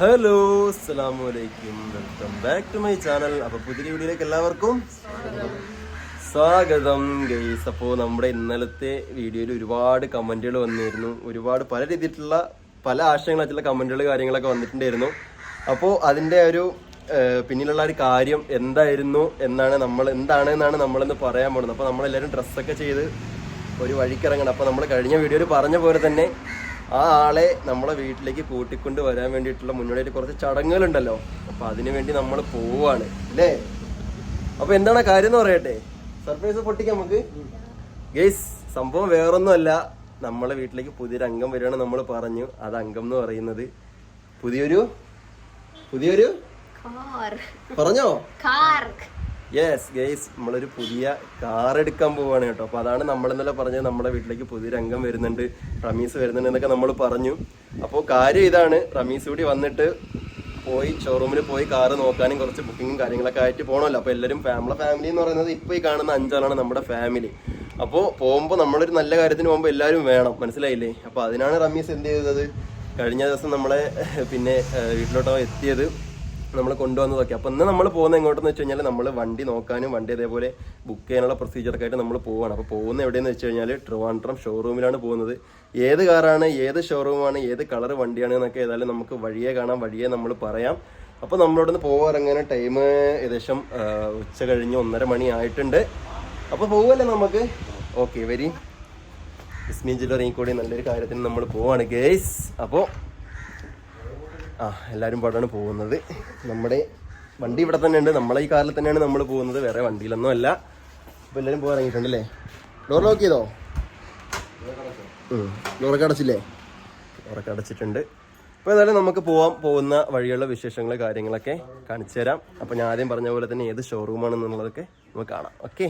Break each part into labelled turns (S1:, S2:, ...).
S1: Hello അസ്സലാമു അലൈക്കും welcome back to my channel. അപ്പൊ പുതിയ വീഡിയോയിലേക്ക് എല്ലാവർക്കും സ്വാഗതം ഗൈസ്. അപ്പോൾ നമ്മുടെ ഇന്നലത്തെ വീഡിയോയിൽ ഒരുപാട് കമന്റുകൾ വന്നിരുന്നു. ഒരുപാട് പല രീതിയിലുള്ള പല ആശയങ്ങൾ വെച്ചുള്ള കമന്റുകൾ കാര്യങ്ങളൊക്കെ വന്നിട്ടുണ്ടായിരുന്നു. അപ്പോൾ അതിന്റെ ഒരു പിന്നിലുള്ള ഒരു കാര്യം എന്തായിരുന്നു എന്നാണ് നമ്മൾ എന്താണ് എന്നാണ് നമ്മളിന്ന് പറയാൻ പോകുന്നത്. അപ്പോൾ നമ്മളെല്ലാവരും ഡ്രസ്സൊക്കെ ചെയ്ത് ഒരു വഴിക്ക് ഇറങ്ങണം. അപ്പോൾ നമ്മൾ കഴിഞ്ഞ വീഡിയോയിൽ പറഞ്ഞ പോലെ തന്നെ ആ ആളെ നമ്മളെ വീട്ടിലേക്ക് കൂട്ടിക്കൊണ്ട് വരാൻ വേണ്ടിയിട്ടുള്ള മുന്നോടിയായിട്ട് കുറച്ച് ചടങ്ങുകളുണ്ടല്ലോ. അപ്പൊ അതിനു വേണ്ടി നമ്മൾ പോവാണ്. അല്ലേ? അപ്പൊ എന്താണ് കാര്യം എന്ന് പറയട്ടെ? സർപ്രൈസ് പൊട്ടിക്കാം നമുക്ക്. ഗെയ്സ് സംഭവം വേറൊന്നുമല്ല. നമ്മളെ വീട്ടിലേക്ക് പുതിയൊരു അംഗം വരികയാണ് നമ്മൾ പറഞ്ഞു. അത് അംഗം എന്ന് പറയുന്നത് പുതിയൊരു? പുതിയൊരു? പറഞ്ഞോ? യെസ് ഗെയ്സ് നമ്മളൊരു പുതിയ കാർ എടുക്കാൻ പോവാണ് കേട്ടോ. അപ്പോൾ അതാണ് നമ്മൾ ഇന്നലെ പറഞ്ഞത് നമ്മുടെ വീട്ടിലേക്ക് പുതിയ രംഗം വരുന്നുണ്ട് റമീസ് വരുന്നുണ്ട് എന്നൊക്കെ നമ്മൾ പറഞ്ഞു. അപ്പോൾ കാര്യം ഇതാണ് റമീസ് കൂടി വന്നിട്ട് പോയി ഷോറൂമിൽ പോയി കാർ നോക്കാനും കുറച്ച് ബുക്കിങ്ങും കാര്യങ്ങളൊക്കെ ആയിട്ട് പോകണമല്ലോ അപ്പോൾ എല്ലാവരും ഫാമിലി ഫാമിലി എന്ന് പറയുന്നത് ഇപ്പോൾ ഈ കാണുന്ന അഞ്ചാളാണ് നമ്മുടെ ഫാമിലി അപ്പോൾ പോകുമ്പോൾ നമ്മളൊരു നല്ല കാര്യത്തിന് പോകുമ്പോൾ എല്ലാവരും വേണം. മനസ്സിലായില്ലേ? അപ്പോൾ അതിനാണ് റമീസ് എന്ത് ചെയ്തത്? കഴിഞ്ഞ ദിവസം നമ്മളെ പിന്നെ വീട്ടിലോട്ടോ എത്തിയത്. നമ്മൾ കൊണ്ടുവന്നതൊക്കെ. അപ്പോൾ ഇന്ന് നമ്മൾ പോകുന്ന എങ്ങോട്ടെന്ന് വെച്ച് കഴിഞ്ഞാൽ നമ്മൾ വണ്ടി നോക്കാനും വണ്ടി അതേപോലെ ബുക്ക് ചെയ്യാനുള്ള പ്രൊസീജിയറൊക്കെ ആയിട്ട് നമ്മൾ പോവുകയാണ് അപ്പോൾ പോകുന്ന എവിടെയെന്ന് വെച്ച് കഴിഞ്ഞാൽ ട്രിവാൻഡ്രം ഷോറൂമിലാണ് പോകുന്നത്. ഏത് കാറാണ് ഏത് ഷോറൂമാണ് ഏത് കളർ വണ്ടിയാണ് എന്നൊക്കെ ഏതായാലും നമുക്ക് വഴിയെ കാണാം വഴിയെ നമ്മൾ പറയാം. അപ്പോൾ നമ്മളോടൊന്ന് പോകാറങ്ങനെ ടൈം ഏകദേശം ഉച്ച കഴിഞ്ഞ് ഒന്നര മണി ആയിട്ടുണ്ട്. അപ്പോൾ പോവല്ലേ നമുക്ക്? ഓക്കെ വരി. ഇസ്മീൻ ജില്ല ഇറങ്ങിക്കൂടി. നല്ലൊരു കാര്യത്തിന് നമ്മൾ പോവാണ് ഗേസ് അപ്പോൾ ആ എല്ലാവരും പാടാണ് പോകുന്നത്. നമ്മുടെ വണ്ടി ഇവിടെ തന്നെയുണ്ട്. നമ്മളെ ഈ കാറിൽ തന്നെയാണ് നമ്മൾ പോകുന്നത്. വേറെ വണ്ടിയിലൊന്നും അല്ല. അപ്പോൾ എല്ലാവരും പോകാൻ ഇറങ്ങിയിട്ടുണ്ടല്ലേ? ഡോർ ലോക്ക് ചെയ്തോ? ഡോറൊക്കെ അടച്ചില്ലേ? ഡോറൊക്കെ അടച്ചിട്ടുണ്ട്. അപ്പോൾ ഏതായാലും നമുക്ക് പോവാൻ പോകുന്ന വഴിയുള്ള വിശേഷങ്ങൾ കാര്യങ്ങളൊക്കെ കാണിച്ചു തരാം അപ്പോൾ ഞാൻ ആദ്യം പറഞ്ഞ പോലെ തന്നെ ഏത് ഷോറൂമാണെന്നുള്ളതൊക്കെ നമുക്ക് കാണാം. ഓക്കെ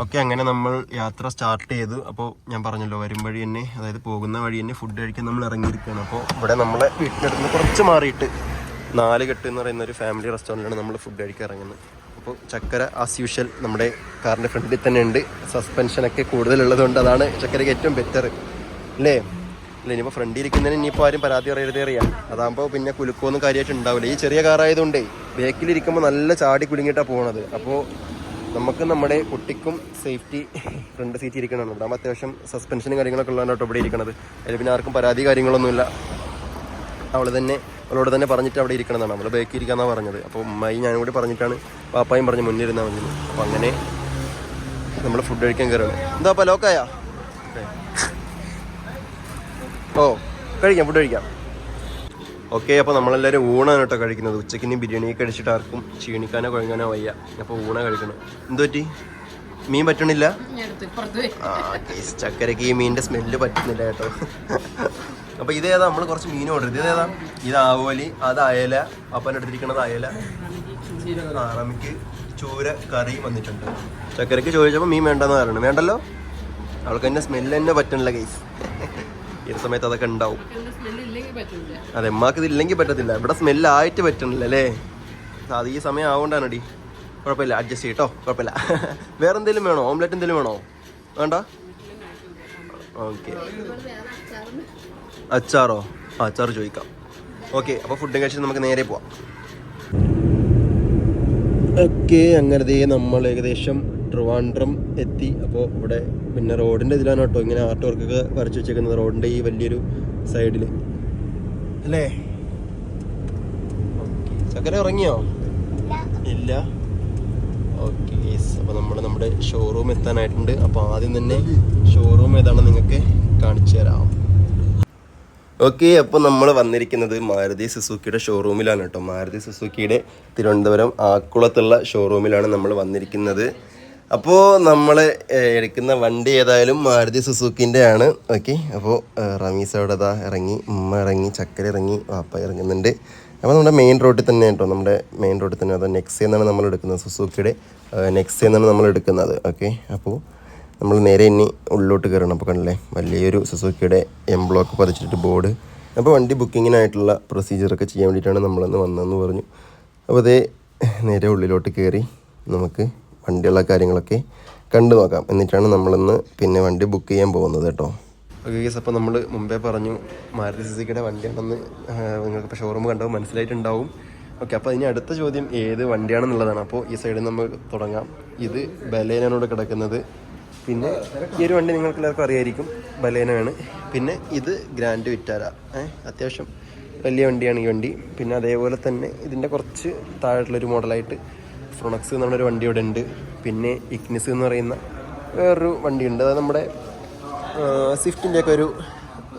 S1: ഓക്കെ അങ്ങനെ നമ്മൾ യാത്ര സ്റ്റാർട്ട് ചെയ്തു. അപ്പോൾ ഞാൻ പറഞ്ഞല്ലോ വരും വഴി തന്നെ അതായത് പോകുന്ന വഴി തന്നെ ഫുഡ് കഴിക്കാൻ നമ്മൾ ഇറങ്ങിയിരിക്കുകയാണ്. അപ്പോൾ ഇവിടെ നമ്മളെ വീട്ടിനടുത്ത് കുറച്ച് മാറിയിട്ട് നാല് കെട്ട് എന്ന് പറയുന്ന ഒരു ഫാമിലി റെസ്റ്റോറന്റിലാണ് നമ്മൾ ഫുഡ് കഴിക്കാൻ ഇറങ്ങുന്നത്. അപ്പോൾ ചക്കര ആസ് യൂഷ്വൽ നമ്മുടെ കാറിന്റെ ഫ്രണ്ടിൽ തന്നെ ഉണ്ട്. സസ്പെൻഷനൊക്കെ കൂടുതലുള്ളത് അതാണ് ചക്കരയ്ക്ക് ഏറ്റവും ബെറ്റർ അല്ലേ? അല്ല ഇനിയിപ്പോൾ ഫ്രണ്ടിൽ ഇരിക്കുന്നതിന് ഇനിയിപ്പോൾ ആരും പരാതി പറയരുത് അറിയാം. അതാകുമ്പോൾ പിന്നെ കുലുക്കമൊന്നും കാര്യമായിട്ട് ഉണ്ടാവില്ല. ഈ ചെറിയ കാറായതുകൊണ്ടേ ബേക്കിലിരിക്കുമ്പോൾ നല്ല ചാടി കുലുങ്ങിയിട്ടാണ് പോകുന്നത് അപ്പോൾ നമുക്ക് നമ്മുടെ കുട്ടിക്കും സേഫ്റ്റി ഫ്രണ്ട് സീറ്റ് ഇരിക്കണം അതാകുമ്പോൾ അത്യാവശ്യം സസ്പെൻഷനും കാര്യങ്ങളൊക്കെ ഉള്ളതാണ് കേട്ടോ ഇവിടെ ഇരിക്കുന്നത് അതിൽ പിന്നെ ആർക്കും പരാതി കാര്യങ്ങളൊന്നുമില്ല. അവൾ തന്നെ അവളോട് തന്നെ പറഞ്ഞിട്ട് അവിടെ ഇരിക്കണമെന്നാണ് നമ്മൾ ബേക്കിൽ ഇരിക്കാന്നാണ് പറഞ്ഞത്. അപ്പോൾ ഉമ്മായി ഞാനും കൂടി പറഞ്ഞിട്ടാണ് പാപ്പായും പറഞ്ഞ് മുന്നിരുന്ന മതി അപ്പോൾ അങ്ങനെ നമ്മൾ ഫുഡ് കഴിക്കാൻ കയറുകയാണ് എന്താ അപ്പോൾ ഓ കഴിക്കാം ഫുഡ് കഴിക്കാം. ഓക്കെ അപ്പോൾ നമ്മളെല്ലാവരും ഊണാണ് കേട്ടോ കഴിക്കുന്നത്. ഉച്ചയ്ക്ക് ഇനി ബിരിയാണി കഴിച്ചിട്ട് ആർക്കും ക്ഷീണിക്കാനോ കുഴങ്ങാനോ വയ്യ. അപ്പോൾ ഊണ കഴിക്കണം. എന്തുപറ്റി മീൻ പറ്റണില്ല? ആ കേസ് ചക്കരക്ക് ഈ മീനിന്റെ സ്മെല്ല് പറ്റുന്നില്ല കേട്ടോ. അപ്പോൾ ഇതേതാ നമ്മൾ കുറച്ച് മീൻ ഓർഡർ ചെയ്ത്. ഇതേതാ ഇത് ആവോലി അത് അയല. അപ്പൻ എടുത്തിരിക്കണത് അയല. ആറമിക്ക് ചോര ചൂര കറി വന്നിട്ടുണ്ട്. ചക്കരക്ക് ചോദിച്ചപ്പോൾ മീൻ വേണ്ടെന്ന് പറയണം. വേണ്ടല്ലോ? അവൾക്ക് എന്റെ സ്മെല്ല് തന്നെ പറ്റണില്ല കേസ് ഈ സമയത്ത് അതൊക്കെ ഉണ്ടാവും? അതെ ഉമ്മാക്ക് ഇത് ഇല്ലെങ്കിൽ പറ്റത്തില്ല. ഇവിടെ സ്മെല്ല് ആയിട്ട് പറ്റണില്ല അല്ലേ? അത് ഈ സമയം ആവണ്ടാണടി. കുഴപ്പമില്ല അഡ്ജസ്റ്റ് ചെയ്യട്ടോ കുഴപ്പമില്ല. വേറെ എന്തെങ്കിലും വേണോ? ഓംലെറ്റ് എന്തെങ്കിലും വേണോ? വേണ്ട? ഓക്കെ. അച്ചാറോ? ആ അച്ചാർ ചോദിക്കാം. ഓക്കെ അപ്പോൾ ഫുഡും കഴിച്ചിട്ട് നമുക്ക് നേരെ പോവാം. ഓക്കെ അങ്ങനെ ദേ നമ്മൾ ഏകദേശം ട്രിവാൻഡ്രം എത്തി. അപ്പോൾ ഇവിടെ പിന്നെ റോഡിന്റെ ഇതിലാണ് കേട്ടോ ഇങ്ങനെ ആർട്ട് വർക്കൊക്കെ വരച്ച് വെച്ചേക്കുന്നത്. റോഡിന്റെ ഈ വലിയൊരു സൈഡിൽ അല്ലേ? ചക്കര ഇറങ്ങിയോ ഇല്ല. ഓക്കെ അപ്പോൾ നമ്മൾ നമ്മുടെ ഷോറൂം എത്താനായിട്ടുണ്ട്. അപ്പോൾ ആദ്യം തന്നെ ഷോറൂം ഏതാണെന്ന് നിങ്ങൾക്ക് കാണിച്ചു തരാം. ഓക്കെ അപ്പോൾ നമ്മൾ വന്നിരിക്കുന്നത് മാരുതി സുസുക്കിയുടെ ഷോറൂമിലാണ് കേട്ടോ. മാരുതി സുസുക്കിയുടെ തിരുവനന്തപുരം ആക്കുളത്തുള്ള ഷോറൂമിലാണ് നമ്മൾ വന്നിരിക്കുന്നത്. അപ്പോൾ നമ്മൾ എടുക്കുന്ന വണ്ടി ഏതായാലും മാരുതി സുസുക്കിന്റെ ആണ് ഓക്കെ അപ്പോൾ റമീസ് അവിടെ ഇതാ ഇറങ്ങി ഉമ്മ ഇറങ്ങി ചക്കര ഇറങ്ങി വാപ്പ ഇറങ്ങുന്നുണ്ട്. അപ്പോൾ നമ്മുടെ മെയിൻ റോഡിൽ തന്നെ കേട്ടോ നമ്മുടെ മെയിൻ റോഡിൽ തന്നെ അത് നെക്സ്റ്റ് എന്നാണ് നമ്മൾ എടുക്കുന്നത് സുസുക്കിയുടെ നെക്സ്റ്റ് എന്നാണ് നമ്മൾ എടുക്കുന്നത്. ഓക്കെ അപ്പോൾ നമ്മൾ നേരെ ഇനി ഉള്ളിലോട്ട് കയറണം. അപ്പോൾ കണ്ടല്ലേ വലിയൊരു സുസുക്കിയുടെ എം ബ്ലോക്ക് പതിച്ചിട്ട് ബോർഡ് അപ്പോൾ വണ്ടി ബുക്കിങ്ങിനായിട്ടുള്ള പ്രൊസീജിയറൊക്കെ ചെയ്യാൻ വേണ്ടിയിട്ടാണ് നമ്മളന്ന് വന്നതെന്ന് പറഞ്ഞു. അപ്പോൾ അതേ നേരെ ഉള്ളിലോട്ട് കയറി നമുക്ക് വണ്ടിയുള്ള കാര്യങ്ങളൊക്കെ കണ്ടു നോക്കാം. എന്നിട്ടാണ് നമ്മളിന്ന് പിന്നെ വണ്ടി ബുക്ക് ചെയ്യാൻ പോകുന്നത് കേട്ടോ. ഓക്കെ ഗേസ് അപ്പോൾ നമ്മൾ മുമ്പേ പറഞ്ഞു മാരുതി സുസുക്കിയുടെ വണ്ടിയാണെന്ന് നിങ്ങൾക്ക് ഇപ്പോൾ ഷോറൂം കണ്ടപ്പോൾ മനസ്സിലായിട്ടുണ്ടാവും. ഓക്കെ അപ്പോൾ ഇനി അടുത്ത ചോദ്യം ഏത് വണ്ടിയാണെന്നുള്ളതാണ്. അപ്പോൾ ഈ സൈഡിൽ നമ്മൾ തുടങ്ങാം. ഇത് ബലേനാണ് കിടക്കുന്നത്. പിന്നെ ഈ ഒരു വണ്ടി നിങ്ങൾക്ക് എല്ലാവർക്കും അറിയായിരിക്കും ബലേനയാണ്. പിന്നെ ഇത് ഗ്രാൻഡ് വിറ്റാര. അത്യാവശ്യം വലിയ വണ്ടിയാണ് ഈ വണ്ടി. പിന്നെ അതേപോലെ തന്നെ ഇതിന്റെ കുറച്ച് താഴെയുള്ളൊരു മോഡലായിട്ട് ഫ്രൊണക്സ് എന്ന് പറഞ്ഞൊരു വണ്ടി ഇവിടെ ഉണ്ട്. പിന്നെ ഇഗ്നിസ് എന്ന് പറയുന്ന വേറൊരു വണ്ടിയുണ്ട് അത് നമ്മുടെ സ്വിഫ്റ്റിന്റെയൊക്കെ ഒരു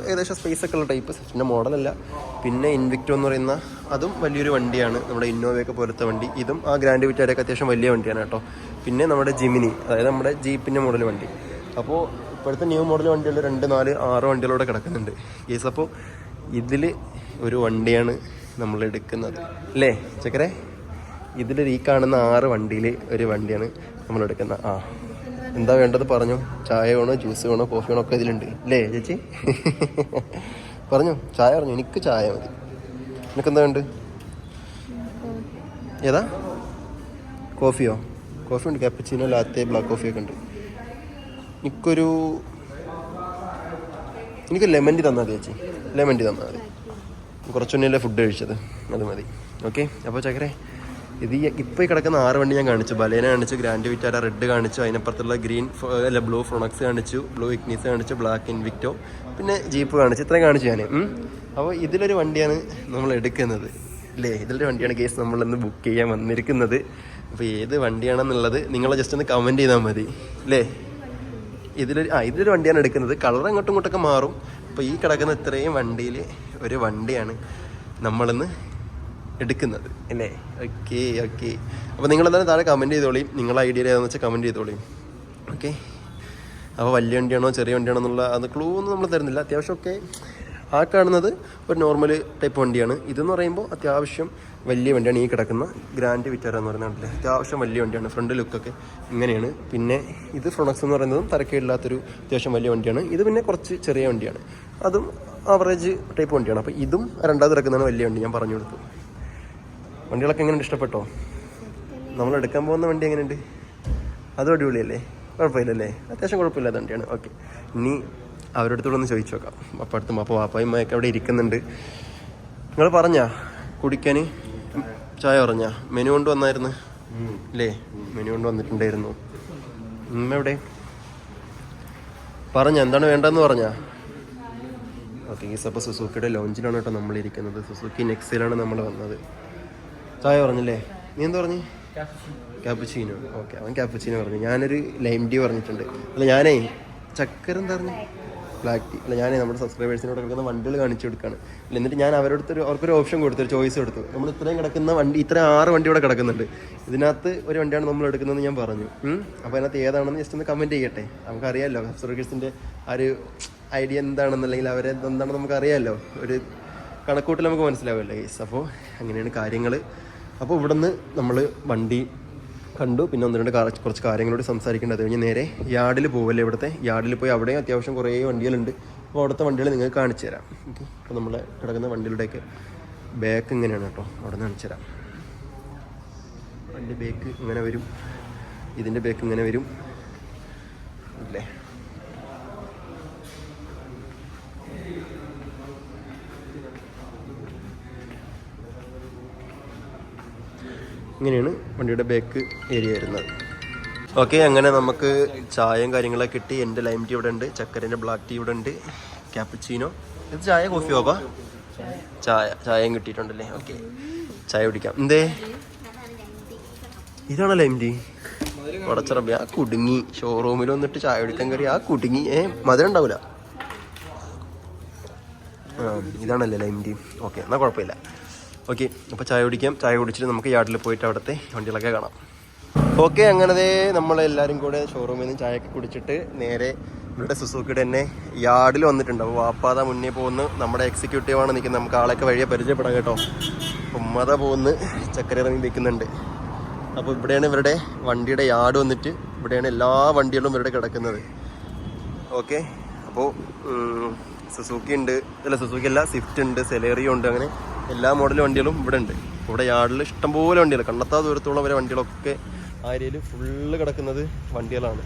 S1: ഏകദേശം സ്പേസ് ഒക്കെ ഉള്ള ടൈപ്പ് സ്വിഫ്റ്റിന്റെ മോഡലല്ല പിന്നെ ഇൻവിക്റ്റോ എന്ന് പറയുന്ന അതും വലിയൊരു വണ്ടിയാണ്. നമ്മുടെ ഇന്നോവയൊക്കെ പോലത്തെ വണ്ടി. ഇതും ആ ഗ്രാൻഡ് വിറ്റാരൊക്കെ അത്യാവശ്യം വലിയ വണ്ടിയാണ് കേട്ടോ. പിന്നെ നമ്മുടെ ജിമിനി അതായത് നമ്മുടെ ജീപ്പിന്റെ മോഡൽ വണ്ടി. അപ്പോൾ ഇപ്പോഴത്തെ ന്യൂ മോഡൽ വണ്ടികൾ രണ്ട് നാല് ആറ് വണ്ടികളോടെ കിടക്കുന്നുണ്ട്. കേസ് അപ്പോൾ ഇതിൽ ഒരു വണ്ടിയാണ് നമ്മൾ എടുക്കുന്നത്. അല്ലേ ചക്കരെ? ഇതിൽ ഈ കാണുന്ന ആറ് വണ്ടിയിൽ ഒരു വണ്ടിയാണ് നമ്മൾ എടുക്കുന്നത് ആ. എന്താ വേണ്ടത് പറഞ്ഞു. ചായ വേണോ ജ്യൂസ് വേണോ കോഫി വേണോ ഒക്കെ ഇതിലുണ്ട്. അല്ലേ ചേച്ചി? പറഞ്ഞു. ചായ പറഞ്ഞു. എനിക്ക് ചായ മതി. നിനക്കെന്താ വേണ്ട ഏതാ? കോഫിയോ? കോഫി ഉണ്ട്. കാപ്പച്ചിനോ ലാത്തെ ബ്ലാക്ക് കോഫി ഒക്കെ ഉണ്ട്. എനിക്കൊരു എനിക്ക് ലെമൺ ടീ തന്നാൽ മതി ചേച്ചി. ലെമൺ ടീ തന്നാൽ മതി. കുറച്ചുമുന്നേ ഫുഡ് കഴിച്ചത്. അത് മതി. ഓക്കെ? അപ്പോൾ ചക്കരെ ഇത് ഇപ്പോൾ ഈ കിടക്കുന്ന ആറ് വണ്ടി ഞാൻ കാണിച്ചു. ബലേന കാണിച്ചു ഗ്രാൻഡ് വിറ്റാര റെഡ് കാണിച്ചു അതിനപ്പുറത്തുള്ള ഗ്രീൻ അല്ല ബ്ലൂ ഫ്രോണക്സ് കാണിച്ചു ബ്ലൂ ഇഗ്നീസ് കാണിച്ചു ബ്ലാക്ക് ഇൻവിക്റ്റോ പിന്നെ ജീപ്പ് കാണിച്ചു. ഇത്രയും കാണിച്ചു ഞാൻ അപ്പോൾ ഇതിലൊരു വണ്ടിയാണ് നമ്മൾ എടുക്കുന്നത്. അല്ലേ ഇതിലൊരു വണ്ടിയാണ് കേസ് നമ്മളിന്ന് ബുക്ക് ചെയ്യാൻ വന്നിരിക്കുന്നത്. അപ്പോൾ ഏത് വണ്ടിയാണെന്നുള്ളത് നിങ്ങൾ ജസ്റ്റ് ഒന്ന് കമന്റ് ചെയ്താൽ മതി. അല്ലേ ഇതിലൊരു ആ ഇതിലൊരു വണ്ടിയാണ് എടുക്കുന്നത്. കളർ അങ്ങോട്ടും ഇങ്ങോട്ടൊക്കെ മാറും. അപ്പോൾ ഈ കിടക്കുന്ന ഇത്രയും വണ്ടിയിൽ ഒരു വണ്ടിയാണ് നമ്മളിന്ന് എടുക്കുന്നത്. അല്ലേ? Okay okay. അപ്പോൾ നിങ്ങൾ എന്തായാലും താഴെ കമന്റ് ചെയ്തോളിയും നിങ്ങളുടെ ഐഡിയ ഏതാണെന്ന് വെച്ചാൽ കമന്റ് ചെയ്തോളിയും ഓക്കെ? അപ്പോൾ വലിയ വണ്ടിയാണോ ചെറിയ വണ്ടിയാണോ എന്നുള്ള അത് ക്ലൂ ഒന്നും നമ്മൾ തരുന്നില്ല. അത്യാവശ്യം അത്യാവശ്യമൊക്കെ ആ കാണുന്നത് ഒരു നോർമൽ ടൈപ്പ് വണ്ടിയാണ്. ഇതെന്ന് പറയുമ്പോൾ അത്യാവശ്യം വലിയ വണ്ടിയാണ് ഈ കിടക്കുന്ന ഗ്രാൻഡ് വിറ്റാര എന്ന് പറയുന്നത് അത്യാവശ്യം വലിയ വണ്ടിയാണ്. ഫ്രണ്ട് ലുക്കൊക്കെ ഇങ്ങനെയാണ്. പിന്നെ ഇത് ഫ്രൊണക്സ് എന്ന് പറയുന്നതും തരക്കേടില്ലാത്തൊരു അത്യാവശ്യം വലിയ വണ്ടിയാണ്. ഇത് പിന്നെ കുറച്ച് ചെറിയ വണ്ടിയാണ്. അതും ആവറേജ് ടൈപ്പ് വണ്ടിയാണ്. അപ്പോൾ ഇതും രണ്ടാമത് കിടക്കുന്നതാണ് വലിയ വണ്ടി. ഞാൻ പറഞ്ഞു കൊടുത്തു. വണ്ടികളൊക്കെ എങ്ങനെയുണ്ട്? ഇഷ്ടപ്പെട്ടോ? നമ്മൾ എടുക്കാൻ പോകുന്ന വണ്ടി എങ്ങനെയുണ്ട്? അതും അടിപൊളിയല്ലേ? കുഴപ്പമില്ലല്ലേ? അത്യാവശ്യം കുഴപ്പമില്ലാത്ത വണ്ടിയാണ്. ഓക്കെ. ഇനി അവരുടെ അടുത്തോടെ ഒന്ന് ചോദിച്ചു നോക്കാം. അപ്പം അടുത്തും അപ്പോൾ വാപ്പായും ഒക്കെ അവിടെ ഇരിക്കുന്നുണ്ട്. നിങ്ങൾ പറഞ്ഞാ കുടിക്കാൻ? ചായ പറഞ്ഞാ? മെനു കൊണ്ട് വന്നായിരുന്നു. അല്ലേ മെനു കൊണ്ട് വന്നിട്ടുണ്ടായിരുന്നു. ഉമ്മ എവിടെ? പറഞ്ഞ എന്താണ് വേണ്ടതെന്ന് പറഞ്ഞാ? ഓക്കെ ഈ അപ്പോൾ സുസൂക്കിയുടെ ലോഞ്ചിലാണ് കേട്ടോ നമ്മളിരിക്കുന്നത് സുസൂക്കി നെക്സിലാണ് നമ്മൾ വന്നത്. ചായ പറഞ്ഞല്ലേ? നീ എന്ത് പറഞ്ഞു? ക്യാപ്പച്ചീനോ. ഓക്കെ അവൻ ക്യാപ്പച്ചീനോ പറഞ്ഞു. ഞാനൊരു ലൈം ടീ പറഞ്ഞിട്ടുണ്ട്. അല്ല ഞാനേ ചക്കര എന്താ പറഞ്ഞു? ബ്ലാക്ക് ടീ അല്ല ഞാനേ നമ്മുടെ സബ്സ്ക്രൈബേഴ്സിനോട് കിടക്കുന്ന വണ്ടികൾ കാണിച്ചു കൊടുക്കുകയാണ് അല്ല എന്നിട്ട് ഞാൻ അവരോടത്തൊരു അവർക്കൊരു ഓപ്ഷൻ കൊടുത്തു ഒരു ചോയ്സ് കൊടുത്തു. നമ്മൾ ഇത്രയും കിടക്കുന്ന വണ്ടി ഇത്ര ആറ് വണ്ടി ഇവിടെ കിടക്കുന്നുണ്ട്. ഇതിനകത്ത് ഒരു വണ്ടിയാണ് നമ്മൾ എടുക്കുന്നതെന്ന് ഞാൻ പറഞ്ഞു. അപ്പോൾ അതിനകത്ത് ഏതാണെന്ന് ജസ്റ്റ് ഒന്ന് കമന്റ് ചെയ്യട്ടെ? നമുക്കറിയാമല്ലോ സബ്സ്ക്രൈബേഴ്സിന്റെ ആ ഒരു ഐഡിയ എന്താണെന്നല്ലെങ്കിൽ അവരെ എന്താണെന്ന് നമുക്കറിയാമല്ലോ ഒരു കണക്കൂട്ടിൽ നമുക്ക് മനസ്സിലാവുമല്ലോ ഗൈസ് അപ്പോൾ അങ്ങനെയാണ് കാര്യങ്ങൾ അപ്പോൾ ഇവിടുന്ന് നമ്മൾ വണ്ടി കണ്ടു. പിന്നെ ഒന്ന് രണ്ട് കുറച്ച് കാര്യങ്ങളോട് സംസാരിക്കേണ്ടത് കഴിഞ്ഞ് നേരെ യാർഡിൽ പോവല്ലേ ഇവിടുത്തെ? യാർഡിൽ പോയി അവിടെയും അത്യാവശ്യം കുറേ വണ്ടികളുണ്ട്. അപ്പോൾ അവിടുത്തെ വണ്ടികൾ നിങ്ങൾക്ക് കാണിച്ചു തരാം. ഓക്കെ. അപ്പോൾ നമ്മൾ കിടക്കുന്ന വണ്ടികളുടെയൊക്കെ ബാക്ക് ഇങ്ങനെയാണ് കേട്ടോ. അവിടെ നിന്ന് കാണിച്ചു തരാം. വണ്ടി ബേക്ക് ഇങ്ങനെ വരും. ഇതിന്റെ ബേക്ക് ഇങ്ങനെ വരും. അല്ലേ? ഇങ്ങനെയാണ് വണ്ടിയുടെ ബാക്ക് ഏരിയ വരുന്നത്. ഓക്കെ അങ്ങനെ നമുക്ക് ചായയും കാര്യങ്ങളൊക്കെ കിട്ടി. എന്റെ ലൈം ടീ ഇവിടെ ഉണ്ട് ചക്കരന്റെ ബ്ലാക്ക് ടീ ഇവിടെ ഉണ്ട് ക്യാപ്പച്ചീനോ ഇത് ചായ കോഫി ഓപ്പാ ചായ ചായയും കിട്ടിയിട്ടുണ്ടല്ലേ? ഓക്കെ ചായ കുടിക്കാം. എന്തേ? ഇതാണോ ലൈം ടീ ഉടച്ചറബി ആ കുടുങ്ങി. ഷോറൂമിൽ വന്നിട്ട് ചായ കുടിക്കാൻ കയറി. ആ കുടുങ്ങി. ഏ മധുരം ഉണ്ടാവില്ല ഇതാണല്ലേ ലൈം ടീ ഓക്കെ എന്നാൽ കുഴപ്പമില്ല. ഓക്കെ അപ്പോൾ ചായ കുടിക്കാം. ചായ കുടിച്ചിട്ട് നമുക്ക് യാർഡിൽ പോയിട്ട് അവിടുത്തെ വണ്ടികളൊക്കെ കാണാം. ഓക്കെ അങ്ങനതേ നമ്മളെല്ലാവരും കൂടെ ഷോറൂമിൽ നിന്ന് ചായയൊക്കെ കുടിച്ചിട്ട് നേരെ ഇവിടെ സുസൂക്കിയുടെ തന്നെ യാർഡിൽ വന്നിട്ടുണ്ട്. അപ്പോൾ വാപ്പാത മുന്നേ പോകുന്നു നമ്മുടെ എക്സിക്യൂട്ടീവാണ് നിൽക്കുന്നത്. നമുക്ക് ആളൊക്കെ വഴിയെ പരിചയപ്പെടാം കേട്ടോ. ഉമ്മത പോകുന്നു ചക്കര ഇറങ്ങി നിൽക്കുന്നുണ്ട്. അപ്പോൾ ഇവിടെയാണ് ഇവരുടെ വണ്ടിയുടെ യാർഡ് വന്നിട്ട് ഇവിടെയാണ് എല്ലാ വണ്ടികളും ഇവരുടെ കിടക്കുന്നത്. ഓക്കെ അപ്പോൾ സുസൂക്കി ഉണ്ട് അല്ല സുസൂക്കി അല്ല സ്വിഫ്റ്റ് ഉണ്ട് സെലേറിയോ ഉണ്ട് അങ്ങനെ എല്ലാ മോഡൽ വണ്ടികളും ഇവിടെ ഉണ്ട്. ഇവിടെ യാർഡിൽ ഇഷ്ടംപോലെ വണ്ടികൾ കണ്ടെത്താ ദൂരത്തോളം വരെ വണ്ടികളൊക്കെ ആ ഏരിയയിൽ ഫുള്ള് കിടക്കുന്നത് വണ്ടികളാണ്.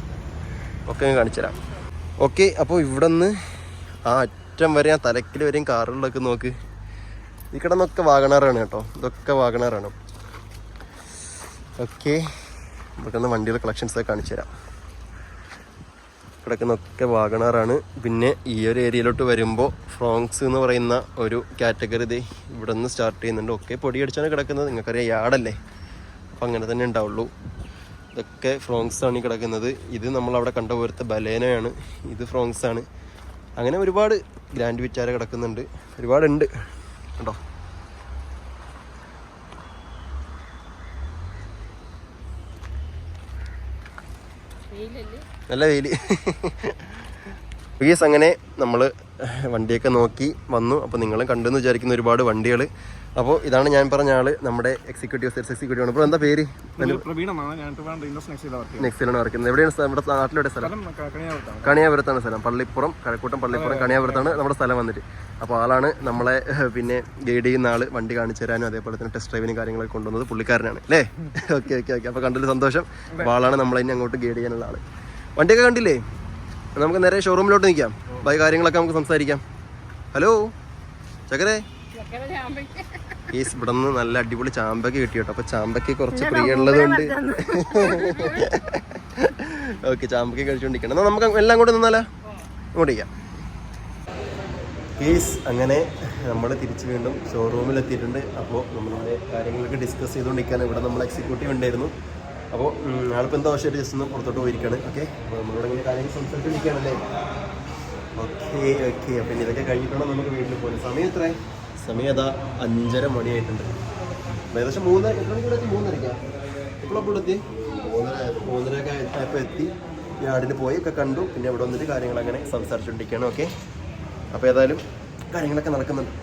S1: ഒക്കെ ഞാൻ കാണിച്ചു തരാം. ഓക്കെ അപ്പോൾ ഇവിടെ നിന്ന് ആ അറ്റം വരെ ആ തലക്കിൽ വരെയും കാറുകളിലൊക്കെ നോക്ക്. ഈ കിടന്നൊക്കെ വാഗണാറാണ് കേട്ടോ. ഇതൊക്കെ വാഗണാറാണ്. ഓക്കെ നമുക്കൊന്ന് വണ്ടിയുടെ കളക്ഷൻസ് ഒക്കെ കാണിച്ചു തരാം. കിടക്കുന്നൊക്കെ വാഗണാറാണ്. പിന്നെ ഈ ഒരു ഏരിയയിലോട്ട് വരുമ്പോൾ ഫ്രോങ്സ് എന്ന് പറയുന്ന ഒരു കാറ്റഗറി ഇത് ഇവിടെ നിന്ന് സ്റ്റാർട്ട് ചെയ്യുന്നുണ്ട്. ഒക്കെ പൊടിയടിച്ചാണ് കിടക്കുന്നത്. നിങ്ങൾക്കറിയാം യാടല്ലേ? അപ്പം അങ്ങനെ തന്നെ ഉണ്ടാവുള്ളൂ. ഇതൊക്കെ ഫ്രോങ്സ് ആണ് ഈ കിടക്കുന്നത്. ഇത് നമ്മൾ അവിടെ കണ്ട പോലത്തെ ബലേനയാണ്. ഇത് ഫ്രോങ്സ് ആണ്. അങ്ങനെ ഒരുപാട് ഗ്രാൻഡ് വിറ്റാര കിടക്കുന്നുണ്ട്. ഒരുപാടുണ്ട്. കേട്ടോ നല്ല വെയിൽ അങ്ങനെ നമ്മൾ വണ്ടിയൊക്കെ നോക്കി വന്നു. അപ്പോൾ നിങ്ങളും കണ്ടെന്ന് വിചാരിക്കുന്ന ഒരുപാട് വണ്ടികൾ അപ്പോൾ ഇതാണ് ഞാൻ പറഞ്ഞ ആൾ നമ്മുടെ എക്സിക്യൂട്ടീവ് സെൽസ് എക്സിക്യൂട്ടീവ് ആണ്. അപ്പോൾ എന്താ പേര്? നെക്സിലാണ് വർക്കുന്നത് എവിടെയാണ് നമ്മുടെ നാട്ടിലൂടെ സ്ഥലം? കണിയാപുരത്താണ് സ്ഥലം. പള്ളിപ്പുറം കഴക്കൂട്ടം പള്ളിപ്പുറം കണിയാപുരത്താണ് നമ്മുടെ സ്ഥലം വന്നിട്ട്. അപ്പോൾ ആളാണ് നമ്മളെ പിന്നെ ഗൈഡ് ചെയ്യുന്ന ആൾ. വണ്ടി കാണിച്ചു തരാനും അതേപോലെ തന്നെ ടെസ്റ്റ് ഡ്രൈവിനും കാര്യങ്ങളൊക്കെ കൊണ്ടുവന്നത് പുള്ളിക്കാരനാണ്. അല്ലേ? ഓക്കെ ഓക്കെ ഓക്കെ അപ്പോൾ കണ്ടതിൽ സന്തോഷം. അപ്പോൾ ആളാണ് നമ്മളെ അങ്ങോട്ട് ഗൈഡ് ചെയ്യാനുള്ള ആൾ വണ്ടിയൊക്കെ കണ്ടില്ലേ? നമുക്ക് നേരെ ഷോറൂമിലോട്ട് നിൽക്കാം ബൈ കാര്യങ്ങളൊക്കെ നമുക്ക് സംസാരിക്കാം. ഹലോ ചക്കരെ ഈസ് ഇവിടെ നിന്ന് നല്ല അടിപൊളി ചാമ്പയ്ക്ക് കിട്ടി കേട്ടോ. അപ്പൊ ചാമ്പയ്ക്ക് കുറച്ച് പ്രിയമുള്ളത് കൊണ്ട് ഓക്കെ ചാമ്പയ്ക്ക് കഴിച്ചുകൊണ്ടിരിക്കണം എന്നാൽ നമുക്ക് എല്ലാം കൂടെ നിന്നാലോ? ഇങ്ങോട്ടേക്കാം കേസ് അങ്ങനെ നമ്മൾ തിരിച്ച് വീണ്ടും ഷോറൂമിൽ എത്തിയിട്ടുണ്ട് അപ്പോൾ നമ്മളുടെ കാര്യങ്ങളൊക്കെ ഡിസ്കസ് ചെയ്തുകൊണ്ടിരിക്കുകയാണ് ഇവിടെ നമ്മൾ എക്സിക്യൂട്ടീവ് ഉണ്ടായിരുന്നു. അപ്പോൾ ആളിപ്പോൾ എന്താ ആവശ്യമായിട്ട് ജസ്റ്റ് ഒന്ന് പുറത്തോട്ട് പോയിരിക്കുകയാണ് ഓക്കെ അപ്പോൾ നമ്മളിവിടെ ഇങ്ങനെ കാര്യങ്ങൾ സംസാരിച്ചുകൊണ്ടിരിക്കുകയാണല്ലേ ഓക്കെ ഓക്കെ. അപ്പം ഇനി ഇതൊക്കെ നമുക്ക് വീട്ടിൽ പോകുന്നത് സമയം എത്ര സമയം അതാ അഞ്ചര മണിയായിട്ടുണ്ട്. ഏകദേശം മൂന്നര എത്ര മണിക്കൂടെ എത്തി? എത്തി? മൂന്നര മൂന്നരയൊക്കെ ആയപ്പോൾ എത്തി. യാർഡിൽ പോയി ഒക്കെ കണ്ടു. പിന്നെ ഇവിടെ വന്നിട്ട് കാര്യങ്ങൾ അങ്ങനെ സംസാരിച്ചുകൊണ്ടിരിക്കുകയാണ് ഓക്കെ? അപ്പോൾ ഏതായാലും കാര്യങ്ങളൊക്കെ നടക്കുന്നുണ്ട്.